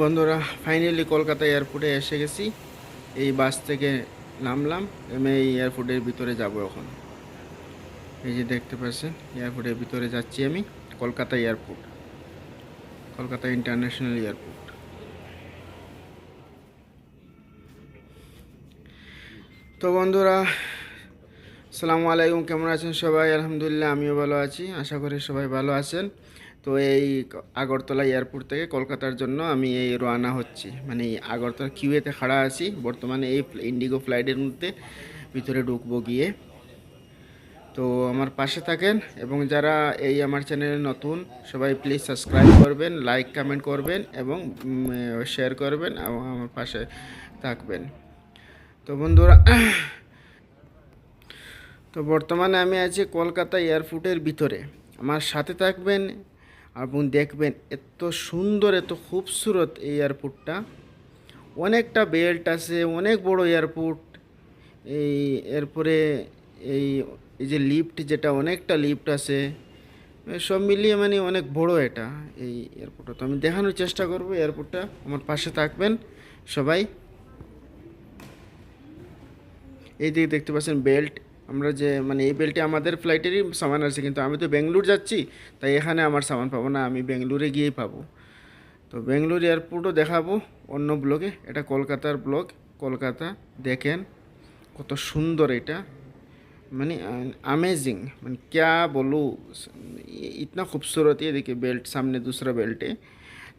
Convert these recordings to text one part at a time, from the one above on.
বন্ধুরা ফাইনালি কলকাতা এয়ারপোর্টে এসে গেছি। এই বাস থেকে নামলাম আমি এই এয়ারপোর্টের ভিতরে যাব এখন। এই যে দেখতে পাচ্ছেন এয়ারপোর্টের ভিতরে যাচ্ছি আমি, Kolkata airport Kolkata international airport তো বন্ধুরা আসসালামু আলাইকুম, কেমন আছেন সবাই? আলহামদুলিল্লাহ, আমিও ভালো আছি। আশা করি সবাই ভালো আছেন। তো এই আগরতলা এয়ারপোর্ট থেকে কলকাতার জন্য আমি এই রওনা হচ্ছি। মানে আগরতলা কিউয়েতে খাড়া আছি। বর্তমানে এই ইন্ডিগো ফ্লাইটের মধ্যে ভিতরে ঢুকবো গিয়ে। তো আমার পাশে থাকেন এবং যারা এই আমার চ্যানেলে নতুন, সবাই প্লিজ সাবস্ক্রাইব করবেন লাইক কমেন্ট করবেন এবং শেয়ার করবেন এবং আমার পাশে থাকবেন। তো বন্ধুরা, তো বর্তমানে আমি আছি কলকাতা এয়ারপোর্টের ভিতরে। আমার সাথে থাকবেন এবং দেখবেন এত সুন্দর, এত খুবসুরত এই এয়ারপোর্টটা। অনেকটা বেল্ট আছে, অনেক বড় এয়ারপোর্ট। এই এরপরে এই এই যে লিফট যেটা, অনেকটা লিফট আছে। সব মিলিয়ে মানে অনেক বড় এটা এই এয়ারপোর্টটা। তো আমি দেখানোর চেষ্টা করব এয়ারপোর্টটা। আমার পাশে থাকবেন সবাই। এই দিকে দেখতে পাচ্ছেন বেল্ট। আমরা যে মানে এই বেল্টে আমাদের ফ্লাইটেরই সামান আছে কিন্তু আমি তো বেঙ্গলোর যাচ্ছি তাই এখানে আমার সামান পাবো না আমি বেঙ্গলোরে গিয়েই পাবো তো বেঙ্গলোর এয়ারপোর্টও দেখাবো অন্য ব্লগে এটা কলকাতার ব্লগ কলকাতা দেখেন কত সুন্দর এটা মানে अमेजिंग মানে क्या बोलूँ इतना खूबसूरत है देखिए बेल्ट सामने दूसरा बेल्ट है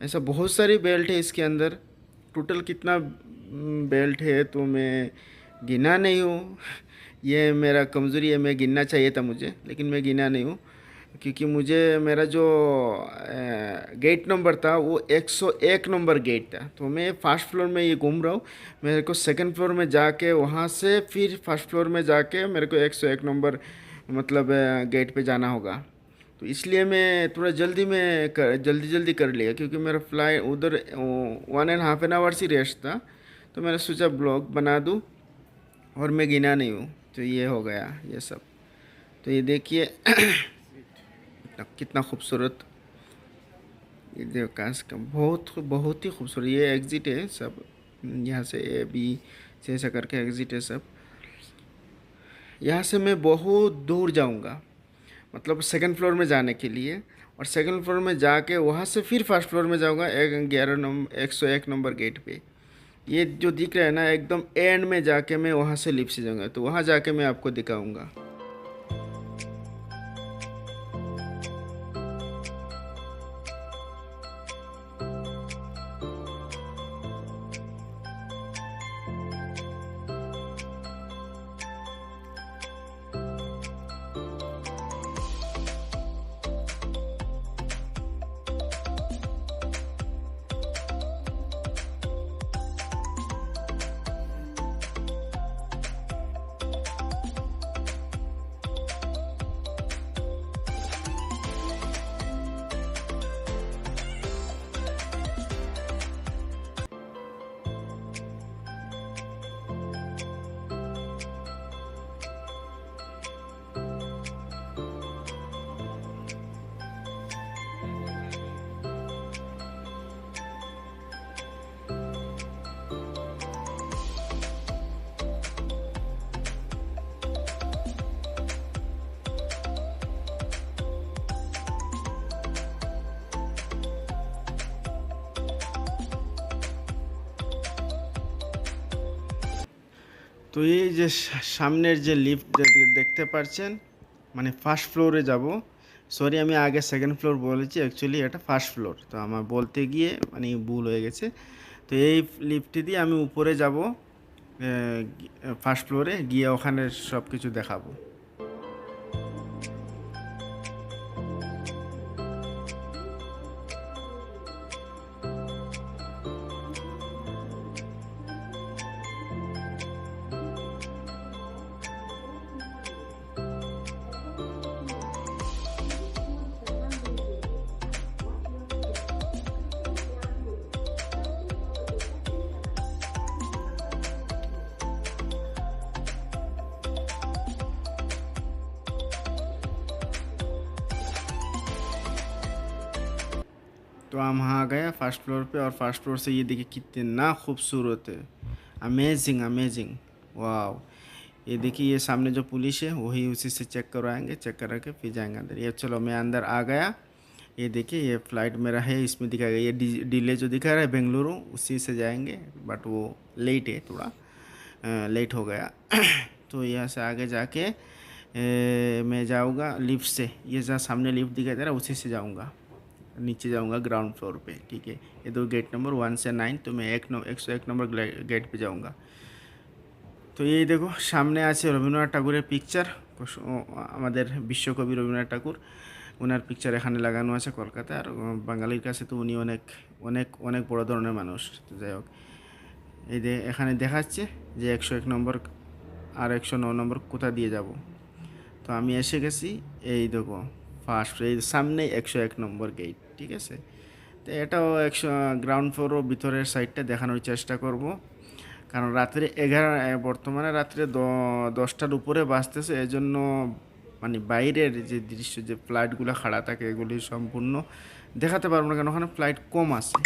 ऐसा बहुत सारी बेल्ट है इसके अंदर टोटल कितना बेल्ट है तो मैं गिना नहीं हूँ ये मेरा कमज़ोरी है, मैं गिनना चाहिए था मुझे, लेकिन मैं गिना नहीं हूँ। क्योंकि मुझे, मेरा जो गेट नंबर था, वो 101 नंबर गेट था। तो मैं फ़र्स्ट फ्लोर में ये घूम रहा हूँ। मेरे को सेकंड फ्लोर में जाके, वहाँ से फिर फ़र्स्ट फ्लोर में जाके मेरे को 101 नंबर मतलब गेट पे जाना होगा। तो इसलिए मैं थोड़ा जल्दी में कर, जल्दी जल्दी कर लिया, क्योंकि मेरा फ़्लाइट उधर one and half an hour he rest था। तो मैंने सोचा ब्लॉग बना दूँ और मैं गिना नहीं हूँ। तो ये हो गया, ये सब। तो ये देखिए कितना- खूबसूरत। ये देखो कांच का बहुत बहुत ही खूबसूरत, ये एग्जिट है सब। यहाँ से ए बी से ऐसा करके एग्जिट है सब। यहाँ से मैं बहुत दूर जाऊँगा मतलब सेकंड फ्लोर में जाने के लिए। और सेकंड फ्लोर में जाके वहाँ से फिर फ़र्स्ट फ्लोर में जाऊँगा, एक ग्यारह नंबर एक सौ एक नंबर गेट पे। ये जो दिख रहा है ना, एकदम एंड में जाके मैं वहाँ से लिप से जाऊँगा। तो वहाँ जाके मैं आपको दिखाऊँगा। তো এই যে সামনের যে লিফট দেখতে পারছেন মানে ফার্স্ট ফ্লোরে যাব। সরি আমি আগে সেকেন্ড ফ্লোর বলেছি অ্যাকচুয়ালি এটা ফার্স্ট ফ্লোর তো আমার বলতে গিয়ে মানে ভুল হয়ে গেছে। তো এই লিফটটি দিয়ে আমি উপরে যাব ফার্স্ট ফ্লোরে গিয়ে ওখানে সব কিছু দেখাবো। तो हम यहाँ गए फ़र्स्ट फ्लोर पे और फ़र्स्ट फ्लोर से ये देखिए कितना खूबसूरत है। अमेजिंग अमेजिंग वाह ये देखिए ये सामने जो पुलिस है वही उसी से चेक करवाएँगे चेक करा के फिर जाएँगे अंदर। ये चलो मैं अंदर आ गया। ये देखिए ये फ़्लाइट मेरा है इसमें दिखा गया। ये डिले जो दिखा रहा है बेंगलुरु उसी से जाएँगे बट वो लेट है थोड़ा। लेट हो गया। तो यहाँ से आगे जाके ए, मैं जाऊँगा लिफ्ट से। ये जहाँ सामने लिफ्ट दिखाई दे रहा है उसी से जाऊँगा। नीचे जाऊँगा ग्राउंड फ्लोर पे ठीक है ये दो गेट नंबर वन से नाइन तो मैं एक नौ एक सौ एक नंबर गेट पे जाऊँगा তো এই দেখো সামনে আছে রবীন্দ্রনাথ ঠাকুরের পিকচার আমাদের বিশ্বকবি রবীন্দ্রনাথ ঠাকুর ওনার পিকচার এখানে লাগানো আছে কলকাতায় আর উম, বাঙালির কাছে তো উনি অনেক অনেক অনেক বড় ধরনের মানুষ তো যাই হোক এই যে এখানে দেখাচ্ছে যে একশো এক নম্বর আর একশো ন নম্বর কোথা দিয়ে যাব তো আমি এসে গেছি এই দেখো ফার্স্ট এই সামনে একশো এক নম্বর গেট ঠিক আছে? তো এটাও একশো গ্রাউন্ড ফ্লোরও ভিতরের সাইডটা দেখানোর চেষ্টা করব। কারণ রাত্রে এগারো বর্তমানে রাত্রে দশটার উপরে বাজতেছে। এজন্য মানে বাইরের যে দৃশ্য, যে ফ্লাইটগুলো খাড়া থাকে, এগুলি সম্পূর্ণ দেখাতে পারব না, কারণ ওখানে ফ্লাইট কম আছে।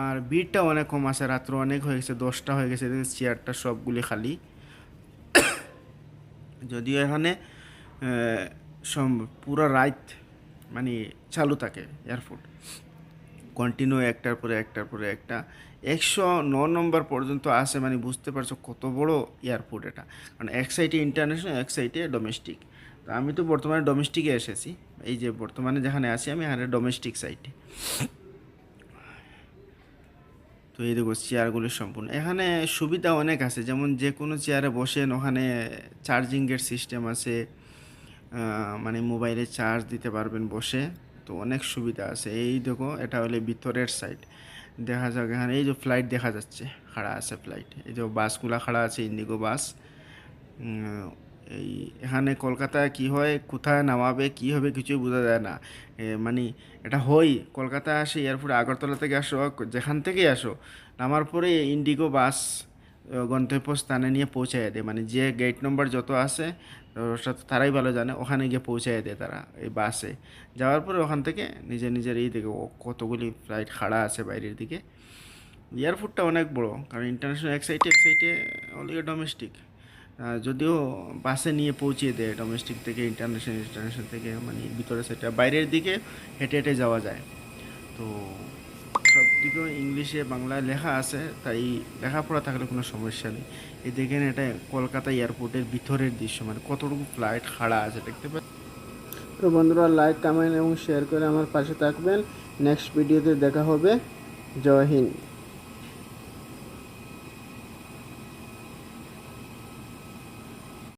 আর ভিড়টা অনেক কম আছে, রাত্র অনেক হয়ে গেছে, দশটা হয়ে গেছে চেয়ারটা সবগুলি খালি। যদিও এখানে পুরো রাত মানে চালু থাকে এয়ারপোর্ট কন্টিনিউ একটার পরে একটার পরে একটা। একশো ন নম্বর পর্যন্ত আসে মানে বুঝতে পারছ কত বড় এয়ারপোর্ট এটা। কারণ এক সাইডে ইন্টারন্যাশনাল এক সাইডে ডোমেস্টিক তো আমি তো বর্তমানে ডোমেস্টিকে এসেছি। এই যে বর্তমানে যেখানে আছি আমি এখানে ডোমেস্টিক সাইডে তো এই দেখো চেয়ারগুলি সম্পূর্ণ। এখানে সুবিধা অনেক আছে। যেমন যে কোনো চেয়ারে বসেন, ওখানে চার্জিংয়ের সিস্টেম আছে। মানে মোবাইলে চার্জ দিতে পারবেন বসে। তো অনেক সুবিধা আছে। এই দেখো, এটা হলে ভিতরের সাইড দেখা যাক এখানে, এই যে ফ্লাইট দেখা যাচ্ছে, খাড়া আছে ফ্লাইট এই যে বাসগুলা খাড়া আছে ইন্ডিগো বাস। এই এখানে কলকাতায় কি হয়, কোথায় নামাবে, কি হবে কিছুই বোঝা যায় না। মানে এটা হই কলকাতায় আসে, এয়ারপোর্টে আগরতলা থেকে আসো, যেখান থেকে আসো, নামার পরে ইন্ডিগো বাস গন্তব্যস্থানে নিয়ে পৌঁছায় দেয়। মানে যে গেট নম্বর যত আছে তারাই ভালো জানে, ওখানে গিয়ে পৌঁছায় দেয় তারা এই বাসে যাওয়ার পরে ওখান থেকে নিজের নিজের এই দিকে কতগুলি ফ্লাইট খাড়া আছে বাইরের দিকে। এয়ারপোর্টটা অনেক বড়, কারণ ইন্টারন্যাশনাল এক সাইডে এক সাইডে অলরেডি ডোমেস্টিক যদিও বাসে নিয়ে পৌঁছিয়ে দেয় ডোমেস্টিক থেকে ইন্টারন্যাশনাল ইন্টারন্যাশনাল থেকে মানে ভিতরের সাইডটা বাইরের দিকে হেঁটে হেঁটে যাওয়া যায়। তো দিকেও ইংলিশে বাংলায় লেখা আছে, তাই লেখাপড়া থাকলে কোনো সমস্যা নেই। এই দেখেন এটা কলকাতা এয়ারপোর্টের ভিতরের দৃশ্য মানে কতটুকু ফ্লাইট খাড়া আছে, দেখতে পাচ্ছেন? তো বন্ধুরা লাইক কমেন্ট এবং শেয়ার করে আমার পাশে থাকবেন। নেক্সট ভিডিওতে দেখা হবে। জয় হিন্দ।